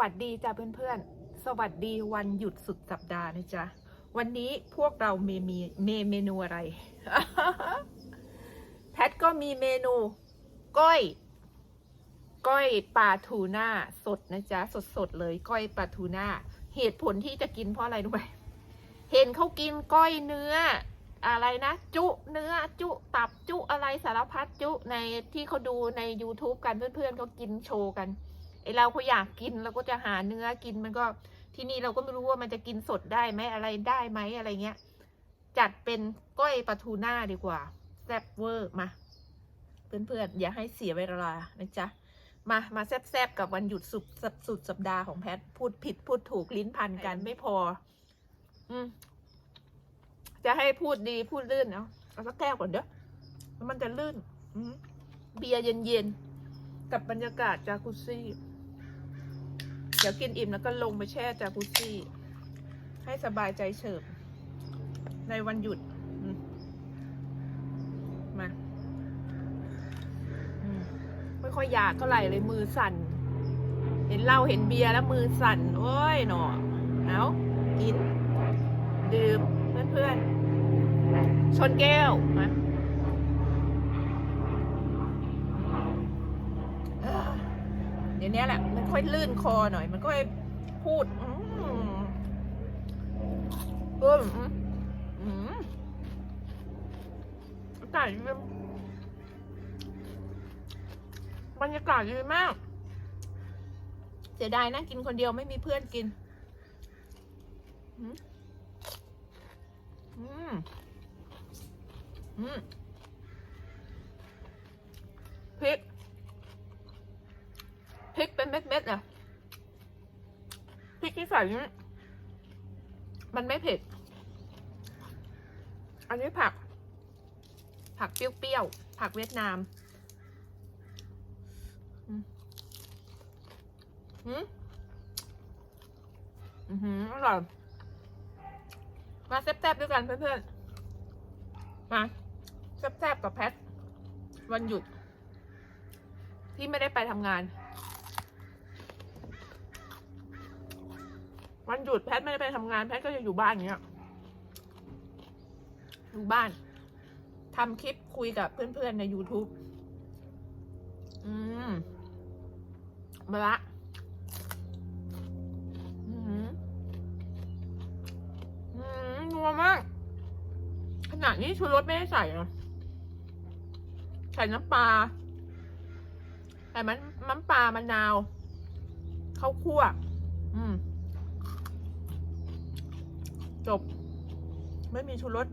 วัสดีจ้าเพื่อนๆ สวัสดีวันหยุดสุดสัปดาห์นะจ๊ะ วันนี้พวกเราเมมีเมเมนูอะไร แพทก็มีเมนู ก้อย ก้อยปลาทูน่าสดนะจ๊ะ สดๆเลย ก้อยปลาทูน่า เหตุผลที่จะกินเพราะอะไรรู้ไหมเห็นเขากินก้อยเนื้อ อะไรนะ จุเนื้อจุตับจุอะไรสารพัดจุในที่เขาดูใน YouTube กันเพื่อนๆเขากินโชว์กัน ไอเราก็อยากกินเราก็จะหาเนื้อกินมันก็ที่นี่เราก็ไม่รู้ว่ามันจะกินสดได้ไหมอะไรได้ไหมอะไรเงี้ย จัดเป็นก้อยปลาทูน่าดีกว่าแซ่บเวอร์มาเพื่อนๆอย่าให้เสียเวลานะจ๊ะมามาแซ่บๆกับวันหยุดสุดสุดสุดสัปดาห์ของแพทพูดผิดพูดถูกลิ้นพันกันไม่พอ อืมจะให้พูดดีพูดลื่นเอาะเอาสักแก้วก่อนเด้อมันจะลื่นอืเบียร์เย็นๆกับบรรยากาศจากุซี่ ดี๋ยวกินอิ่มแล้วก็ลงไปแช่จากุซซี่ ให้สบายใจเฉิบ ในวันหยุด มาไม่ค่อยอยากเท่าไหร่เลยมือสั่น เห็นเหล้าเห็นเบียร์แล้วมือสั่น โอ้ยหนอเอากิน ดื่ม เพื่อนๆ ชนแก้วมาเดี๋ยวนี้แหละ ค่อยลื่นคอหน่อย มันก็ค่อยพูดอืมเอออืมอืมอากาศดีบรรยากาศดีมากเสียดายนะกินคนเดียวไม่มีเพื่อนกิน อืม อืม อืมพริก พริกเป็นเม็ดๆนะพริกที่ใส่นี่มันไม่เผ็ด อันนี้ผัก ผักเปรี้ยวๆ ผักเวียดนามอืมอืมอือหืออร่อย มาแซ่บๆด้วยกันเพื่อนๆ มาแซ่บๆกับแพท วันหยุด ที่ไม่ได้ไปทำงาน วันหยุดแพทไม่ได้ไปทำงานแพทก็จะอยู่บ้านอย่างเงี้ยอยู่บ้านทำคลิปคุยกับเพื่อนๆใน YouTube อืมมาละอืมอืมนัวมาก ขนาดนี้ชูรสไม่ได้ใส่นะใส่น้ำปลาใส่มันน้ำปลามะนาวข้าวคั่ว อืม จบ ไม่มีชูรส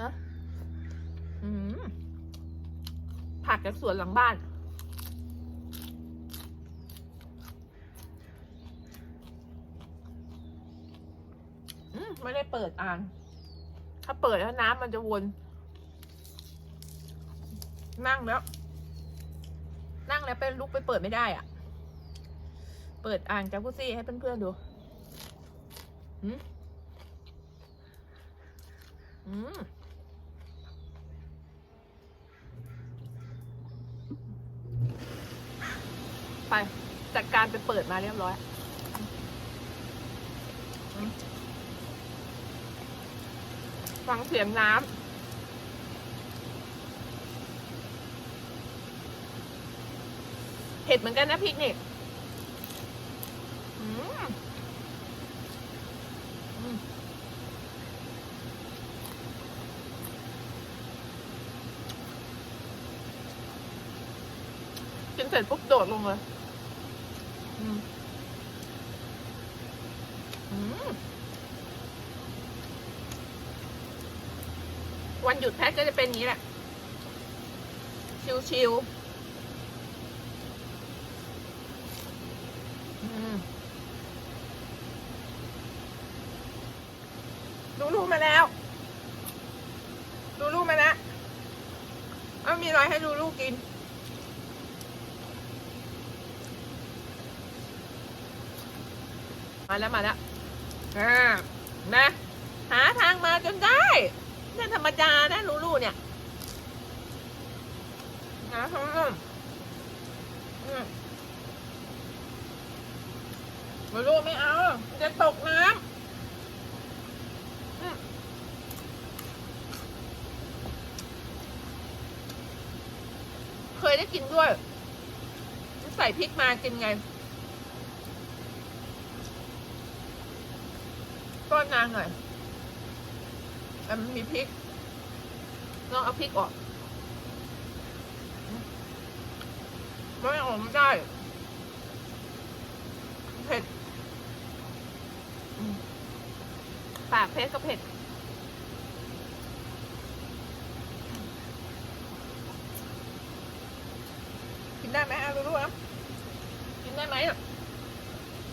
ฮะอืมผักจากสวนหลังบ้านอืมไม่ได้เปิดอ่าน ถ้าเปิดแล้วน้ำมันจะวน นั่งแล้ว นั่งแล้วเป็นลุกไปเปิดไม่ได้อะ เปิดอ่านจากุซี่ให้เพื่อนๆดู อืมอืมไปจัดการไปเปิดมาเรียบร้อยฟังเสียงน้ำเผ็ดเหมือนกันนะพริกนี่อืมอืมกินเส ร็จปุ๊บโดดลงเลยอืมอืมวันหยุดแพทก็จะเป็นอย่างนี้แหละ ชิวๆอืมดูลูกมาแล้ว ดูลูกมาแล้ว เอามีอะไรให้ดูลูกกิน มาแล้วมาแล้วอ่านะหาทางมาจนได้นี่ยธรรมดานะลูลูเนี่ยหาทางมาอืมไม่รู้ไม่เอา จะตกน้ำเคยได้กินด้วย ใส่พริกมากินไงก้อ นนางหน่อยแต่มันมีพริกลองเอาพริกออกไม่ออกไม่ได้เผ็ดปากเผ็ดก็เผ็ดกินได้ไหมเอาดูดูอะกินได้ไหมอะ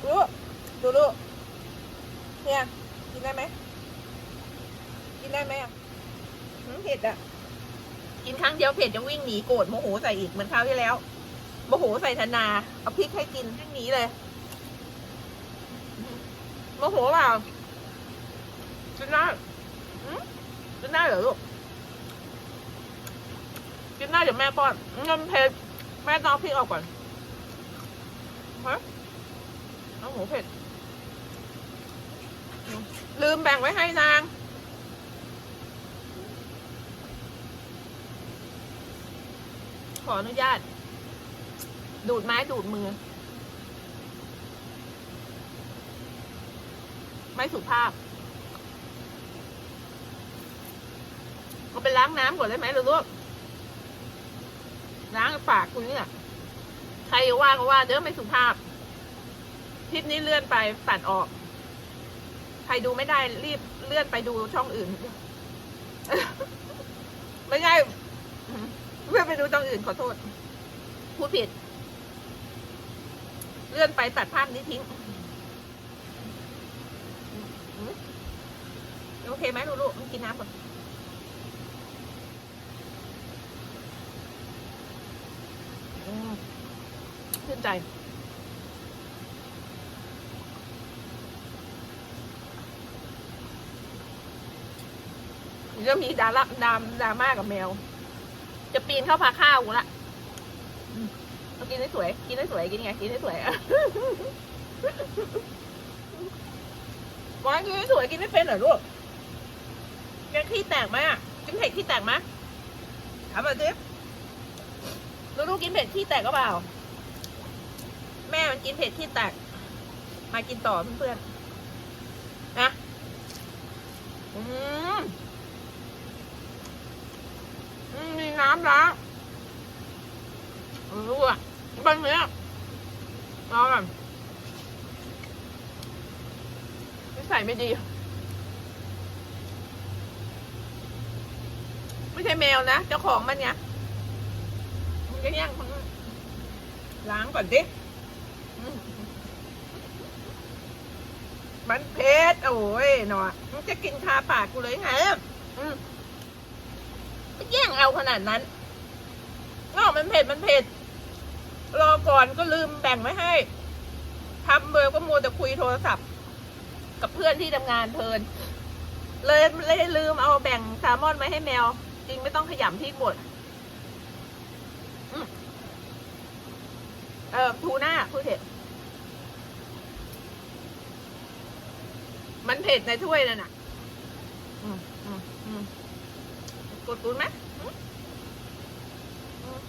ดูดูดูเนี่ย กินได้ไหม กินได้ไหมอะหืมเผ็ดอะ กินครั้งเดียวเผ็ดจะวิ่งหนีโกรธโมโหใส่อีกเหมือนคราวที่แล้วโมโหใส่ธนา เอาพริกให้กินวิ่งหนีเลยโมโหเปล่ากินได้กินได้เหรอลูกกินได้เดี๋ยวแม่ป้อนเงินเผ็ดแม่ต้องเอาพริกออกก่อนฮะเอาหมูเผ็ด ลืมแบ่งไว้ให้นาง ขออนุญาต ดูดไม้ดูดมือ ไม่สุภาพเอาไปล้างน้ำก่อนได้ไหมลูกล้างปากคุณเนี่ยใครว่าก็ว่าเด้อไม่สุภาพ คลิปนี้เลื่อนไปตัดออก ใครดูไม่ได้รีบเลื่อนไปดูช่องอื่น ไม่ใช่เลื่อนไปดูช่องอื่นขอโทษ พูดผิด เลื่อนไปตัดภาพนี้ทิ้ง โอเคไหมลูกๆมึงกินน้ำก่อนอืมชื่นใจ จะมีดาราดามดราม่ากับแมว จะปีนเข้าพาข้าวกูละเอากินให้สวย กินให้สวย กินไง กินให้สวยอะวายกินให้สวย กินไม่เป็นเหรอลูกแกขี้แตกไหมอะ กินเผ็ดขี้แตกไหมถามมาสิลูกกินเผ็ดขี้แตกก็เปล่า แม่มันกินเผ็ดขี้แตก มากินต่อเพื่อนๆนะ อืม มมีน้ำแล้วรู้อะบางเนี้ยรอก่อนนิสัยไม่ดี ไม่ใช่แมวนะ เจ้าของมันเนี่ยมันก็ย่งมันล้างก่อนดิมันเผ็ดโอ้ยหนอมันจะกินคาปากกูเลยไงอืม แย่งเอาขนาดนั้นนอกมันเผ็ดมันเผ็ด รอก่อนก็ลืมแบ่งไว้ให้ทำเบอร์ก็มัวแต่คุยโทรศัพท์ กับเพื่อนที่ทำงานเพลิน เลยเลยลืมเอาแบ่งแซลมอนไว้ให้แมว จริงไม่ต้องขยำพริกบดเออทูน่าพูดเผ็ดมันเผ็ดในถ้วยนั่นน่ะ อืมอืมอืมกดตูนไหมอืมอืม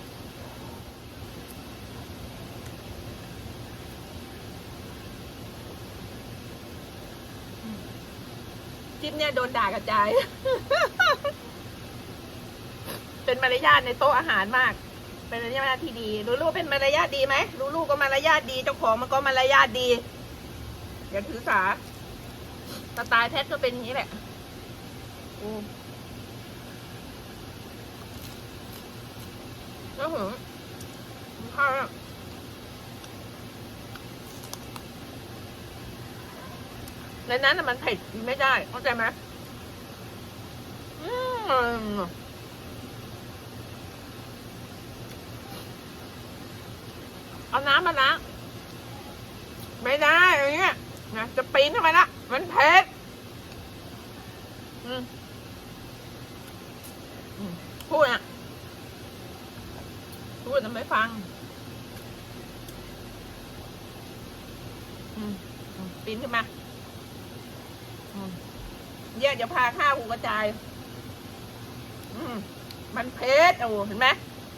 อืมค ลิปเนี่ยโดนด่ากระจาย เป็นมารยาทในโต๊ะอาหารมาก เป็นมารยาทที่ดีรู้ลูกเป็นมารยาทดีไหมรู้ลูกก็มารยาทดีเจ้าของมันก็มารยาทดีอย่าถือสาสไตล์แพทก็เป็นอย่างนี้แหละอืมแล้วหึงข้าวอะ ในนั้นมันเผ็ดไม่ได้ เข้าใจไหมเอาน้ำมาล้างไม่ได้อย่างเงี้ยนะจะปีนทำไมละมันเผ็ดอืมพูดอะ พูดแต่ไม่ฟัง อืม ปีนขึ้นมาอืม เนี่ยเดี๋ยวพาข้าวกูกระจาย อืมมันเผ็ดโอ้เห็นไหม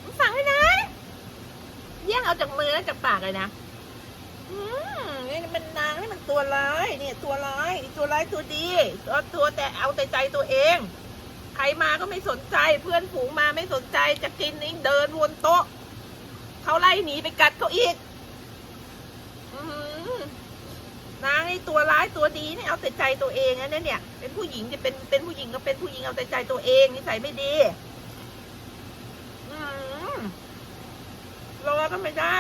มันสั่งให้นะแย่งเอาจากมือแล้วจากปากเลยนะ อืมนี่มันนางนี่มันตัวร้ายเนี่ยตัวร้ายตัวร้ายตัวดีตัวตัวแต่เอาแต่ใจตัวเอง ใครมาก็ไม่สนใจเพื่อนฝูงมาไม่สนใจจะกินนี่เดินวนโต๊ะเขาไล่หนีไปกัดเขาอีก อืม นางนี่ตัวร้ายตัวดีเนี่ยเอาแต่ใจตัวเองนะเนี่ย เป็นผู้หญิงจะเป็นเป็นผู้หญิงก็เป็นผู้หญิงเอาแต่ใจตัวเองนิสัยไม่ดีรอก็ไม่ได้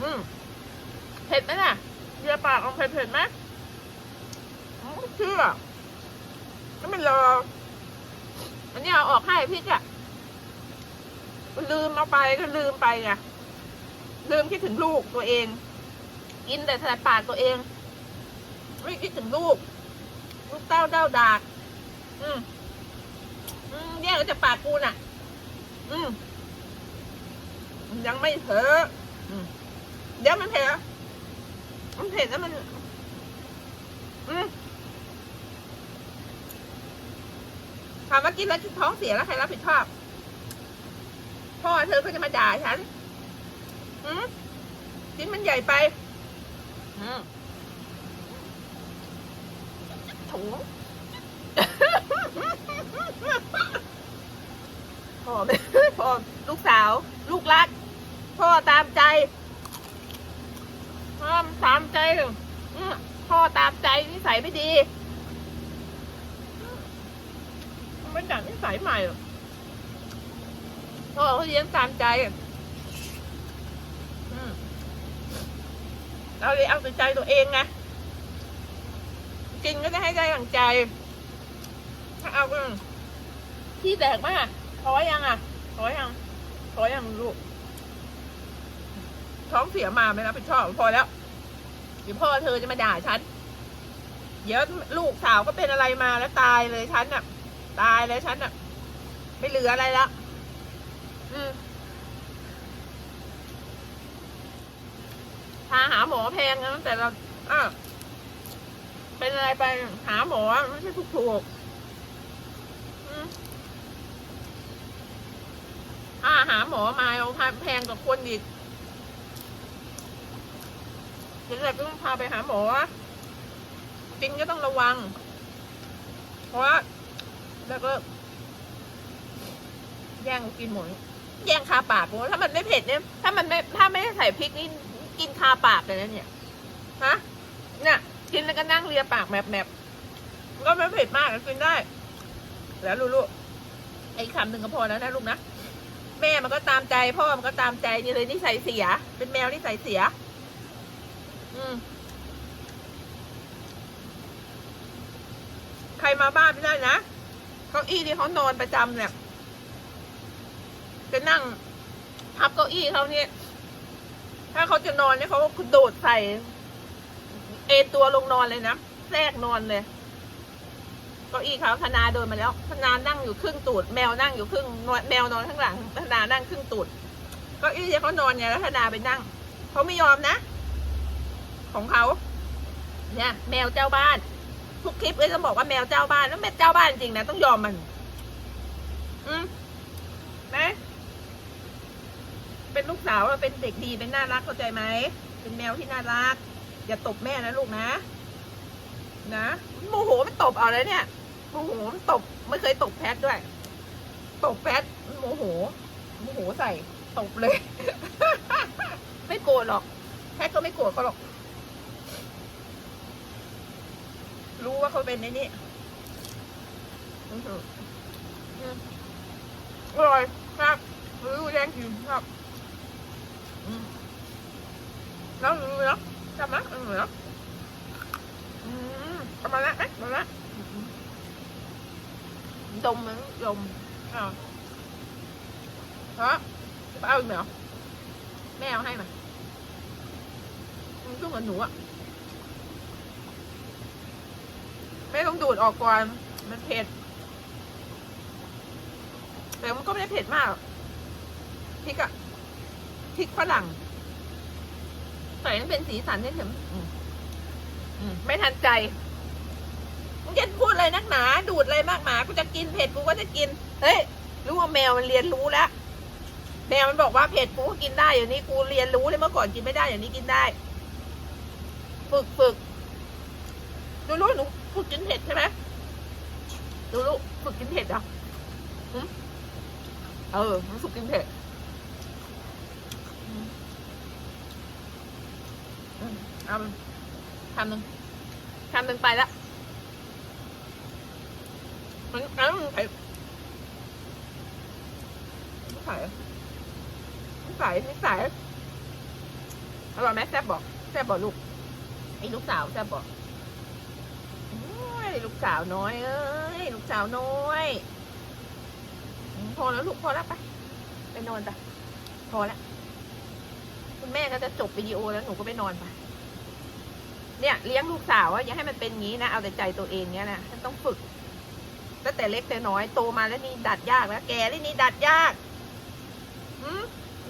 อืมเผ็ดไหมน่ะเรือปากเอาเผ็ดเผ็ดไหมอืมเชื่อก็ไม่รอ อันนี้เอาออกให้พี่จ้ะลืมเอาไปก็ลืมไปไงลืมคิดถึงลูกตัวเอง กินแต่ใส่ปากตัวเองไม่คิดถึงลูก ลูกเต้าเต้าดาก อืมอืมแยกออกจากปากกูน่ะ อืมยังไม่เถอะอืมเดี๋ยวมันเผ็ดอะมันเผ็ดแล้วมัน อืมถามว่ากินแล้วท้องเสียแล้วใครรับผิดชอบพ่อเธอก็จะมาด่าฉันอืมกินมันใหญ่ไป ถุงพ่อไม่พ่อลูกสาว ลูกรัก พ่อตามใจพ่อตามใจพ่อตามใจนิสัยไม่ดีไม่จัดนิสัยใหม่พ่อเขาเลี้ยงตามใจอืม เราเลยเอาแต่ใจตัวเองไงกินก็จะให้ได้อย่างใจ ถ้าเอาก็ที่แตกมากพอยังอะพอยังพอยังลูกท้องเสียมาไม่รับผิดชอบพอแล้วเดี๋ยวพ่อเธอจะมาด่าฉัน เดี๋ยวลูกสาวก็เป็นอะไรมาแล้วตายเลยฉันน่ะ ตายเลยฉันน่ะ ไม่เหลืออะไรละอืม พาหาหมอแพงนะแต่เราอะเป็นอะไรไปหาหมอไม่ใช่ถูกๆอืมอ่าหาหมอมาเอาแพงกว่าคนอีกเดี๋ยวเราก็ต้องพาไปหาหมอกินก็ต้องระวัง เพราะว่าแล้วก็ แย่งกินหมดแย่งคาปากกูถ้ามันไม่เผ็ดเนี่ย ถ้ามันไม่ถ้าไม่ใส่พริกนี่ กินคาปากเลยนะเนี่ย ฮะ เนี่ยกินแล้วก็นั่งเลียปากแมบแมบก็ไม่เผ็ดมากกินได้ แล้วลูกๆไอ้คำหนึ่งก็พอแล้วนะลูกนะ แม่มันก็ตามใจ พ่อมันก็ตามใจนี่เลยนิสัยเสีย เป็นแมวนิสัยเสีย อืมใครมาบ้านไม่ได้นะเก้าอี้ที่เขานอนประจำเนี่ยจะนั่งพับเก้าอี้เขาเนี่ย ถ้าเขาจะนอนเนี่ยเขาก็โดดใส่ เอตัวลงนอนเลยนะแทรกนอนเลยเก้าอี้เขาธนาโดนมาแล้วธนานั่งอยู่ครึ่งตูด แมวนั่งอยู่ครึ่งแมวนอนข้างหลังธนานั่งครึ่งตูดเก้าอี้เขานอนเนี่ยแล้วธนาไปนั่งเขาไม่ยอมนะ ของเขาเนี่ย แมวเจ้าบ้านทุกคลิปเลยจะบอกว่าแมวเจ้าบ้านแล้วแมวเจ้าบ้านจริงนะต้องยอมมัน อืมนะ เป็นลูกสาวเราเป็นเด็กดีเป็นน่ารักเข้าใจไหมเป็นแมวที่น่ารัก อย่าตบแม่นะลูกนะ นะโมโหมันตบเอาเลยเนี่ยโมโหมันตบไม่เคยตบแพทด้วย ตบแพทโมโหโมโหใส่ตบเลย ไม่โกรธหรอก แพทก็ไม่โกรธเขาหรอก รู้ว่าเขาเป็นในนี้อร่อยครับรู้แรงกินครับอืม แล้วรู้เนาะจำนะเออเนาะอืมเอามาละไหมมาละอืมดมมันดมอ้าวฮะจะเอาอีกไหมเหรอแม่เอาให้มามันก็เหมือนหนูอะไม่ต้องดูดออกก่อน มันเผ็ด แต่มันก็ไม่ได้เผ็ดมากหรอกพริกอะพริกฝรั่ง ใส่ให้เป็นสีสันให้เฉยอืมอืมไม่ทันใจมึงจะพูดอะไรนักหนา ดูดอะไรมากหมากูจะกินเผ็ดกูก็จะกิน เฮ้ย รู้ว่าแมวมันเรียนรู้แล้วแมวมันบอกว่าเผ็ดกูก็กินได้อย่างนี้กูเรียนรู้เลยเมื่อก่อนกินไม่ได้อย่างนี้กินได้ ฝึกฝึกดูรู้หนูฝึกกินเผ็ดใช่ไหมดูรู้ฝึกกินเผ็ดเหรอะเออมันฝึกกินเผ็ดอืมอืม เอาทำหนึ่งทำหนึ่งไปละมันอันนั้นมันเผ็ดไม่ใส่ไม่ใส่ไม่ใส่อร่อยไหมแซ่บบอกแซ่บบอกลูกไอ้ลูกสาวแซ่บบอกโอ้ยลูกสาวน้อยเอ้ยลูกสาวน้อยพอแล้วลูกพอแล้วไปไปนอนไปพอแล้ว คุณแม่ก็จะจบวิดีโอแล้วหนูก็ไปนอนไปเนี่ยเลี้ยงลูกสาวอะอย่าให้มันเป็นงี้นะเอาแต่ใจตัวเองเนี้ยนะมันต้องฝึกตั้งแต่เล็กแต่น้อยโตมาแล้วนี่ดัดยากแล้วแกแล้วนี่ดัดยากอืม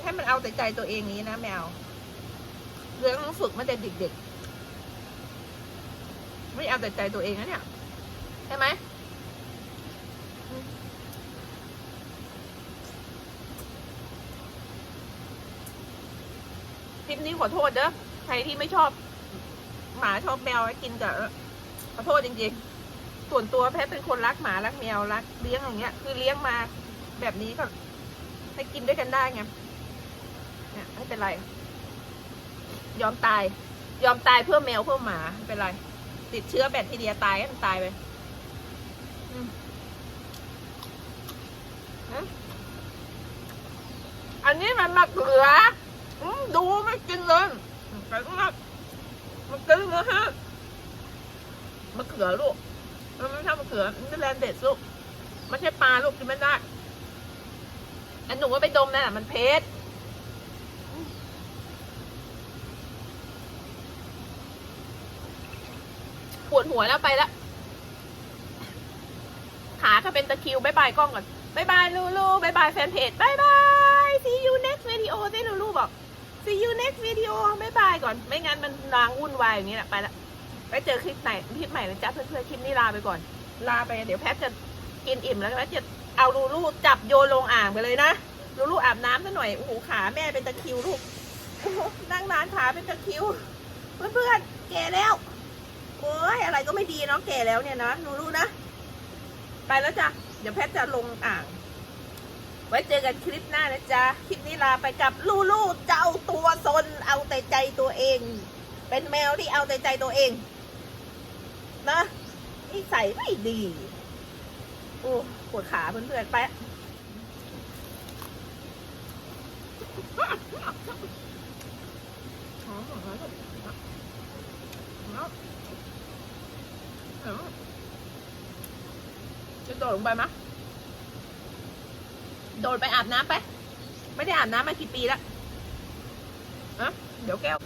ให้มันเอาแต่ใจตัวเองนี้นะแมวเรื่องต้องฝึกมันแต่เด็กๆไม่เอาแต่ใจตัวเองนะเนี่ยใช่ไหม คลิปนี้ขอโทษเด้อใครที่ไม่ชอบหมาชอบแมวกินกับขอโทษจริงๆ ส่วนตัวแพทย์เป็นคนรักหมารักแมวรักเลี้ยงอย่างเงี้ย คือเลี้ยงมาแบบนี้ก็ให้กินด้วยกันได้ไงเนี่ยไม่เป็นไร ยอมตาย ยอมตายเพื่อแมวเพื่อหมาไม่เป็นไร ติดเชื้อแบคทีเรียตายให้มันตายไปอันนี้มันมะเขือ อืมดูไม่กินเลยไปมากมันกินเลยฮะมะเขือลูกมันไม่ใช่มะเขือมันเป็นแลนเด็ดลูกไม่ใช่ปลาลูกกินไม่ได้อันหนูว่าไปดมนั่นแหละมันเผ็ดปวดหัวแล้วไปละขาก็เป็นตะคิวบายบายกล้องก่อนบายบายลูลูบายบายแฟนเพจบายบาย see you next video สิลูลูบอก see you next video บายบายก่อน ไม่งั้นมันนางวุ่นวายอย่างนี้แหละไปละไปเจอคลิปไหนคลิปใหม่นะจ๊ะเพื่อนๆคลิปนี้ลาไปก่อน ลาไปเดี๋ยวแพทจะกินอิ่มแล้วแพทจะเอาลูลูจับโยนลงอ่างไปเลยนะลูลูอาบน้ำซะหน่อยโอ้โหขาแม่เป็นตะคิวลูกนั่งนานขาเป็นตะคิว เพื่อนๆแก่แล้วโอ้ยอะไรก็ไม่ดีเนาะแก่แล้วเนี่ยนะลูลูนะไปแล้วจ้ะเดี๋ยวแพทจะลงอ่าง ไว้เจอกันคลิปหน้านะจ๊ะ คลิปนี้ลาไปกับลูลูเจ้าตัวซนเอาแต่ใจตัวเอง เป็นแมวที่เอาแต่ใจตัวเอง นะนิสัยไม่ดี โอ้ปวดขาเพื่อนๆไปจะโดดลงไปม โดดไปอาบน้ำไป ไม่ได้อาบน้ำมากี่ปีแล้วอะเดี๋ยวแก้ว